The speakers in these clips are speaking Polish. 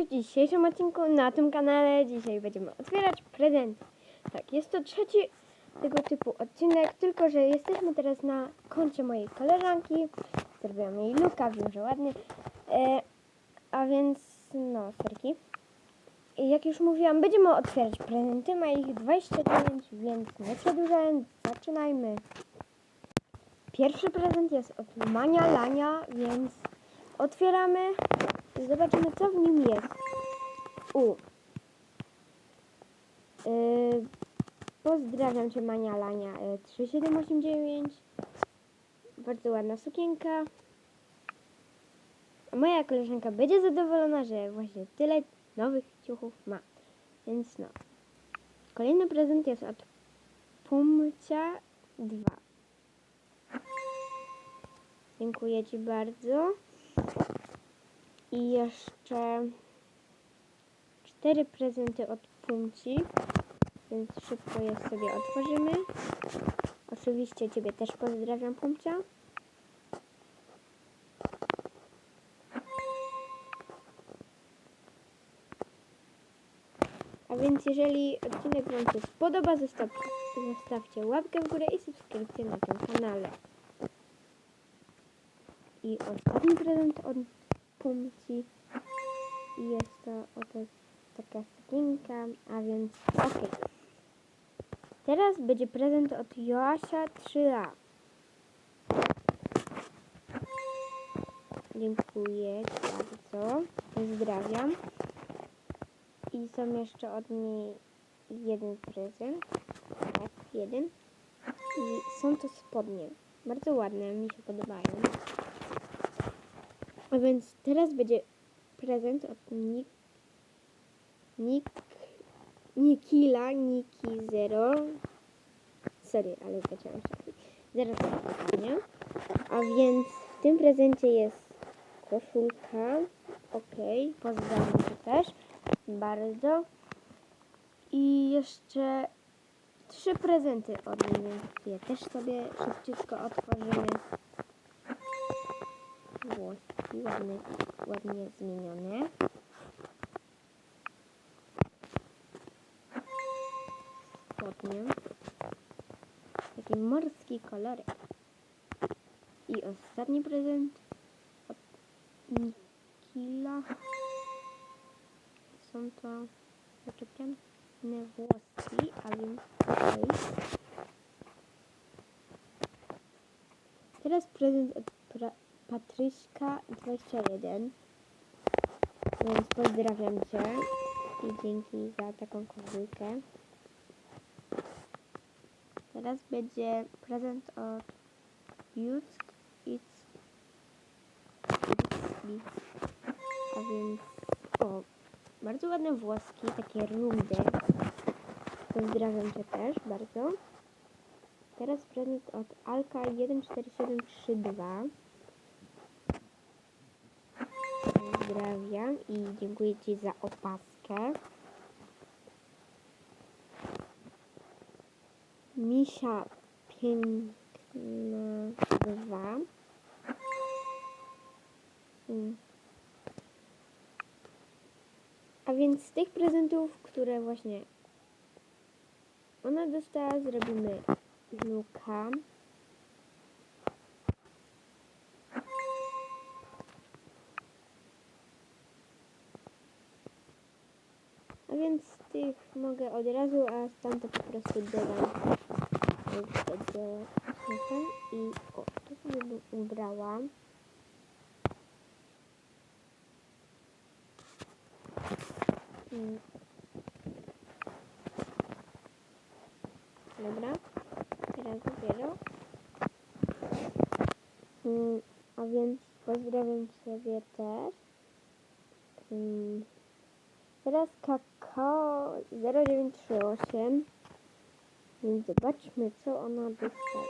W dzisiejszym odcinku na tym kanale dzisiaj będziemy otwierać prezenty. Tak, jest to trzeci tego typu odcinek, tylko że jesteśmy teraz na koncie mojej koleżanki. Zrobiłam jej luka, wiem, że ładnie. E, a więc, no, serki. Jak już mówiłam, będziemy otwierać prezenty. Ma ich 29, więc nie przedłużając, zaczynajmy. Pierwszy prezent jest od Mania Lania, więc otwieramy zobaczymy, co w nim jest. U. Yy, pozdrawiam Cię, Mania Lania yy, 3789. Bardzo ładna sukienka. A moja koleżanka będzie zadowolona, że właśnie tyle nowych ciuchów ma. Więc no. Kolejny prezent jest od Pumcia 2. Dziękuję Ci bardzo. I jeszcze cztery prezenty od Pumci, więc szybko je sobie otworzymy. Oczywiście Ciebie też pozdrawiam, Pumcia. A więc jeżeli odcinek Wam się spodoba, zostaw, zostawcie łapkę w górę i subskrypcję na tym kanale. I ostatni prezent od Pumci. I jest to oto taka sukienka, a więc okej. Teraz będzie prezent od Joasia 3A. Dziękuję bardzo. Pozdrawiam. I są jeszcze od niej jeden prezent. Tak, jeden. I są to spodnie. Bardzo ładne, mi się podobają. A więc teraz będzie prezent od Nik... Nik... Nikila, Niki Zero. Sorry, ale zaczęłam się. Zero pytania. A więc w tym prezencie jest koszulka. Ok, pozdrawiam Cię też bardzo. I jeszcze trzy prezenty od niej, więc je też sobie szybciutko otworzymy. Włoski, ładnie, ładnie zmienione. Spodnie. Taki morski kolorek. I ostatni prezent od Nikila. Są to zaczepiane włoski, a więc okej. Teraz prezent od pra- Patryśka 21. Więc pozdrawiam Cię i dzięki za taką koszulkę. Teraz będzie prezent od It's It's A więc o, bardzo ładne włoski, takie rundy. Pozdrawiam Cię też bardzo. Teraz prezent od Alka 14732. Pozdrawiam i dziękuję Ci za opaskę. Misia piękna 2. Mm. A więc z tych prezentów, które właśnie ona dostała, zrobimy luka. Od razu, a z tamto po prostu dodam do i o, to sobie bym ubrała. Dobra, teraz dopiero. A więc pozdrawiam Ciebie też. Teraz kakao 0938. Więc zobaczmy, co ona dostała.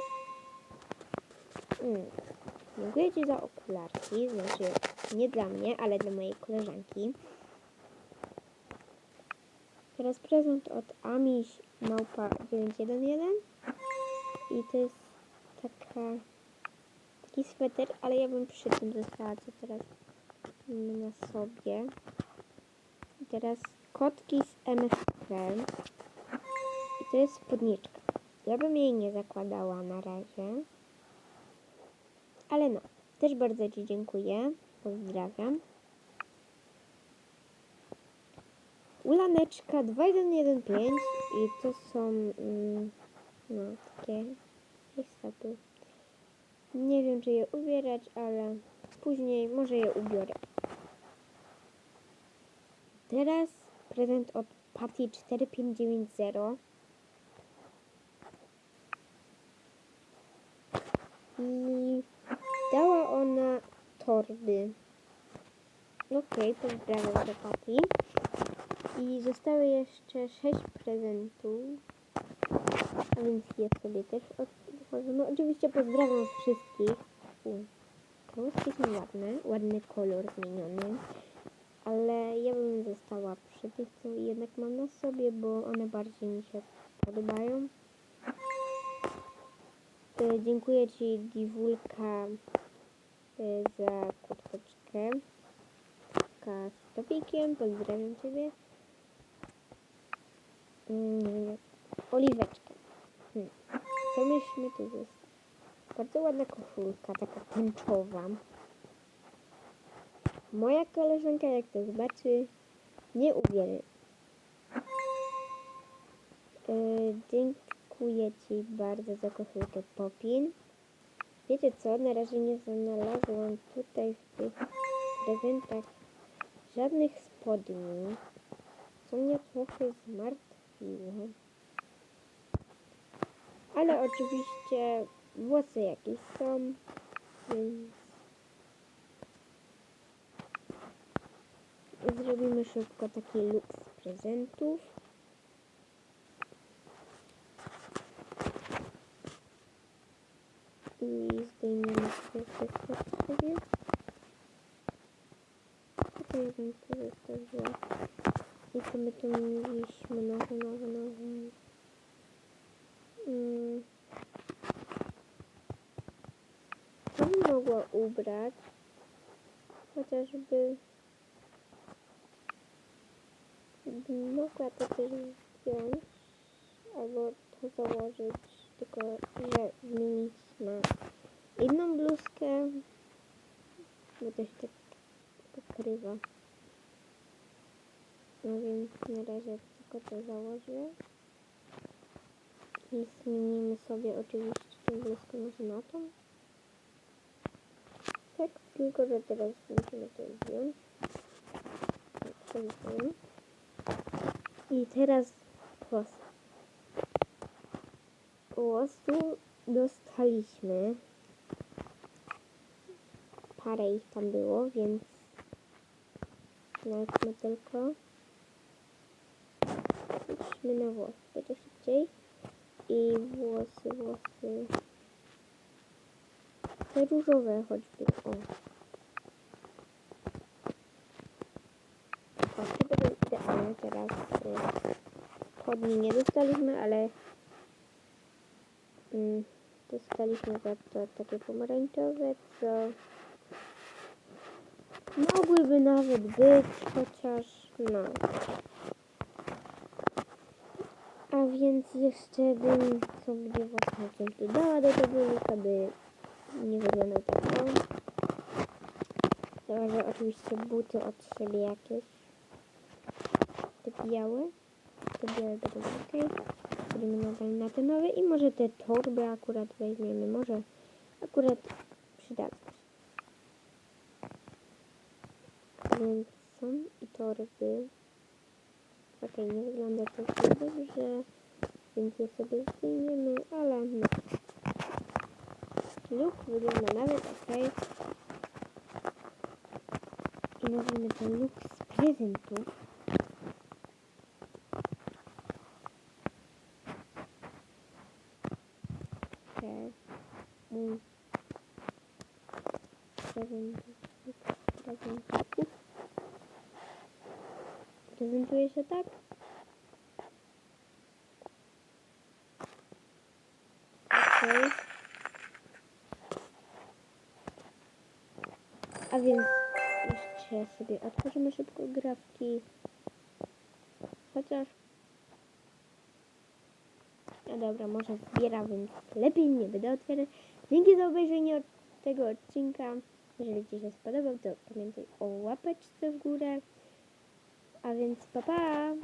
Mm. Dziękuję Ci za okularki. Znaczy, nie dla mnie, ale dla mojej koleżanki. Teraz prezent od Amiś Małpa 911. I to jest taka, taki sweter, ale ja bym przy tym została, co teraz na sobie. Teraz kotki z MSP. I to jest spódniczka. Ja bym jej nie zakładała na razie. Ale no, też bardzo Ci dziękuję. Pozdrawiam. Ulaneczka 2115 i to są mm, no takie niestety. Nie wiem czy je ubierać, ale później może je ubiorę. Teraz prezent od Patty 4590. I dała ona torby. Okej, pozdrawiam do Patty. I zostały jeszcze 6 prezentów. A więc je sobie też otworzę. No oczywiście pozdrawiam wszystkich. U, Kołyski są ładne, ładny kolor zmieniony. Ale ja bym została przy tych, co jednak mam na sobie, bo one bardziej mi się podobają. E, Dziękuję Ci, Diwulka, e, za kurteczkę. Z topikiem, pozdrawiam Ciebie. Mm, Oliweczkę. Hmm. Co myśmy tu zostali? Bardzo ładna koszulka, taka tęczowa. Moja koleżanka, jak to zobaczy, nie uwierzy. E, dziękuję Ci bardzo za koszulkę Popin. Wiecie co, na razie nie znalazłam tutaj w tych prezentach żadnych spodni, co mnie trochę zmartwiło. Ale oczywiście włosy jakieś są, więc zrobimy szybko taki look z prezentów. I zdejmiemy sobie wszystko siebie. To ja bym to zostawiła. I co my tu mieliśmy? Nowe, nowe, nowe. Mm. Co bym mogła ubrać? Chociażby... Mogła to też wziąć. Albo to założyć. Tylko, że zmienić na inną bluzkę. Bo to się tak pokrywa. No więc na razie tylko to założę. I zmienimy sobie oczywiście tę bluzkę może na tą. Tak, tylko że teraz musimy to zdjąć. Tak, przewiduję. I teraz włosy. Włosu dostaliśmy. Parę ich tam było, więc znajdźmy tylko. Idźmy na włosy, będzie szybciej. I włosy, włosy. Te różowe choćby. O, te będą idealne teraz. y, Spodni nie dostaliśmy, ale mm, dostaliśmy za to takie pomarańczowe, co mogłyby nawet być, chociaż no. A więc jeszcze bym sobie właśnie coś dodała do tego by nie wyglądał tak o. Założę oczywiście buty od siebie jakieś. Te białe. Te ok. Będziemy nadal na te nowe i może te torby akurat weźmiemy. Może akurat przydadzą. Więc są i torby. Okej, nie wygląda to dobrze, więc je sobie zdejmiemy, ale no. Look wygląda nawet ok. I nazwijmy to look z prezentów. Te mój prezent, prezentów. Prezentuje się tak? Okej. A więc jeszcze sobie otworzymy szybko grafki Chociaż... No dobra, może zbiera, więc lepiej nie będę otwierać. Dzięki za obejrzenie tego odcinka. Jeżeli Ci się spodobał, to pamiętaj o łapeczce w górę. A więc pa pa!